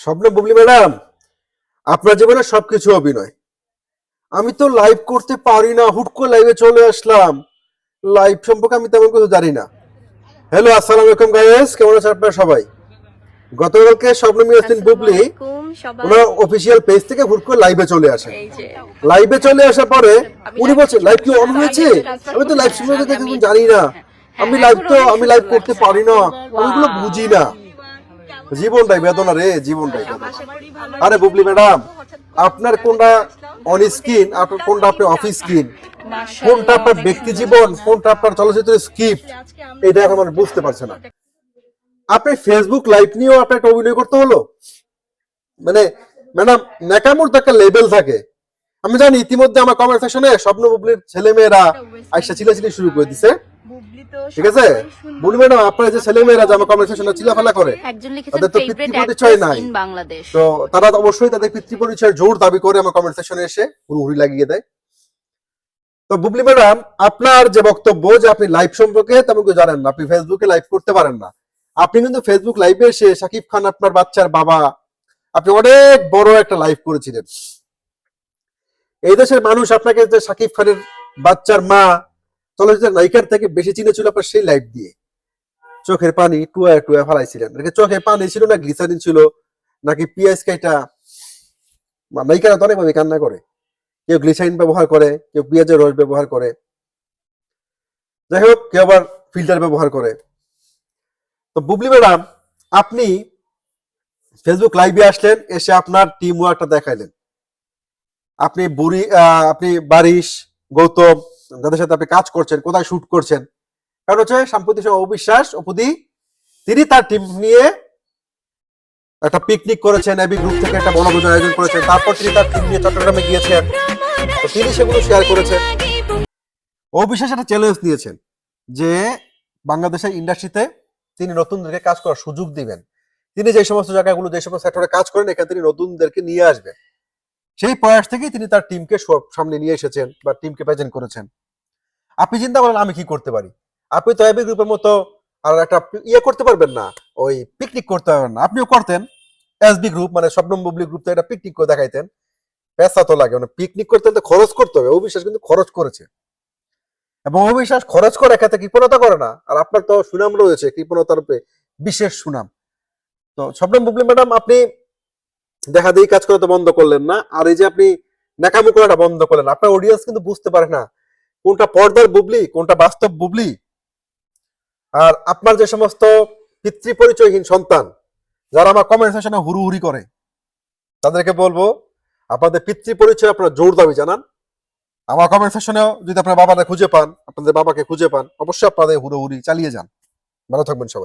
স্বপ্ন বুবলি ম্যাডাম আপনার জীবনে সবকিছু অভিনয়। আমি তো লাইভ করতে পারি না হুট করে লাইভে চলে আসলাম। লাইভ সম্পর্কে আমি তেমন কিছু জানি না। হ্যালো আসসালামু আলাইকুম গাইস কেমন আছেন আপনারা সবাই? গতকালকে স্বপ্ন মিয়াসিন বুবলি। ওনার অফিসিয়াল পেজ থেকে হুট করে লাইভে চলে যে। লাইভে চলে আসার পরে উনি বলছেন লাইভ কি অন হয়েছে? আমি তো লাইভ সম্পর্কে দেখতে আমি- জানি না। হ্যাঁ, আমি হ্যাঁ, লাইভ তো আমি লাইভ করতে পারি না। আমি বুঝি না। জীবনটাই বেদনা রে জীবনটাই আরে বুবলি ম্যাডাম, আপনার কোনটা অন স্ক্রিন আপনার কোনটা আপনি অফিস স্ক্রিন কোনটা আপনার ব্যক্তি জীবন, কোনটা আপনার চলচ্চিত্র স্কিপ এটা এখন মানুষ বুঝতে পারছে না। আপনি ফেসবুক লাইভ নিয়েও আপনাকে অভিনয় করতে হলো? মানে ম্যাডাম, ন্যাকামোর তো একটা লেভেল থাকে। আমি জানি ইতিমধ্যে আমার কমেন্ট সেকশনে স্বপ্ন বুবলির ছেলে মেয়েরা আইসা চিলাচিলি শুরু করে দিছে। ঠিক আছে? বুবলি ম্যাডাম আপনার যে ছেলে মেয়েরা যে আমার কমেন্ট সেকশনে চিলাফেলা করে তাদের তো পিতৃপরিচয় নাই। ইন বাংলাদেশ তো তারা তো অবশ্যই তাদের পিতৃ পিতৃপরিচয়ের জোর দাবি করে আমার কমেন্ট সেকশনে এসে হুড়ি লাগিয়ে দেয়। তো বুবলি ম্যাডাম আপনার যে বক্তব্য যে আপনি লাইভ সম্পর্কে তেমন কিছু জানেন না আপনি ফেসবুকে লাইভ করতে পারেন না। আপনি কিন্তু ফেসবুক লাইভে এসে শাকিব খান আপনার বাচ্চার বাবা আপনি অনেক বড় একটা লাইভ করেছিলেন। এই দেশের মানুষ আপনাকে যে সাকিব খানের বাচ্চার মা চলচ্চিত্রের নায়িকার থেকে বেশি চিনেছিল আপনার সেই লাইভ দিয়ে। চোখের পানি টুয়া টুয়া ফেলাইছিলেন। চোখে পানি ছিল না, গ্লিসারিন ছিল, নাকি পিএস কাইটা নায়িকারা তো অনেকভাবে কান্না করে। কেউ গ্লিসারিন ব্যবহার করে, কেউ পেঁয়াজের রস ব্যবহার করে। যাই হোক, কেউ আবার ফিল্টার ব্যবহার করে। তো বুবলি ম্যাডাম, আপনি ফেসবুক লাইভে আসলেন, এসে আপনার টিম ওয়ার্কটা দেখাইলেন। আপনি বুড়ি আপনি বারিশ, গৌতম, যাদের সাথে আপনি কাজ করছেন, কোথায় শুট করছেন? কারণ হচ্ছে সাম্প্রতিক অবিশ্বাস অপুদি তিনি তার টিম নিয়ে একটা পিকনিক করেছেন এবি গ্রুপ থেকে একটা বনভোজন আয়োজন করেছেন, তারপর তিনি তার টিম নিয়ে চট্টগ্রামে গিয়েছেন। তো তিনি সেগুলো শেয়ার করেছেন। অবিশ্বাস একটা চ্যালেঞ্জ নিয়েছেন যে বাংলাদেশের ইন্ডাস্ট্রিতে তিনি নতুনদেরকে কাজ করার সুযোগ দিবেন। তিনি যে সমস্ত জায়গাগুলো, যে সমস্ত সেক্টরে কাজ করেন, এখানে তিনি নতুনদেরকে নিয়ে আসবেন। সেই প্রয়াস থেকেই তিনি তার টিমকে সামনে নিয়ে এসেছেন বা টিমকে প্রেজেন্ট করেছেন। আপনি চিন্তা করেন, আমি কি করতে পারি? আপনি তো এবি গ্রুপের মতো আর একটা ইয়ে করতে পারবেন না, ওই পিকনিক করতে পারবেন না। আপনিও করতেন এসবি গ্রুপ মানে স্বপ্নম বুবলি গ্রুপ থেকে একটা পিকনিক করে দেখাইতেন। পেশা তো লাগে মানে পিকনিক করতে তো খরচ করতে হবে, অবিশ্বাস কিন্তু খরচ করেছে। এবং অবিশ্বাস খরচ করে একাতে কৃপণতা করে না, আর আপনার তো সুনাম রয়েছে, কৃপণতার বিশেষ সুনাম। তো স্বপ্নম বুবলি ম্যাডাম, আপনি দেখা দিয়ে কাজ করা তো বন্ধ করলেন না। আর এই যে আপনি নাকামি করাটা বন্ধ করলেন, আপনার অডিয়েন্স কিন্তু বুঝতে পারে না কোনটা পর্দার বুবলি, কোনটা বাস্তব বুবলি। আর আপনার যে সমস্ত পিতৃ পরিচয়হীন সন্তান, যারা আমার কমেন্ট সেকশনে হুড়ুহুড়ি করে, তাদেরকে বলব, আপনাদের পিতৃ পরিচয় আপনারা জোর দাবি জানান। আমার কমেন্ট সেকশনেও যদি আপনার বাবাকে খুঁজে পান, আপনাদের বাবাকে খুঁজে পান, অবশ্যই আপনাদের হুড়োহুড়ি চালিয়ে যান। ভালো থাকবেন সবাই।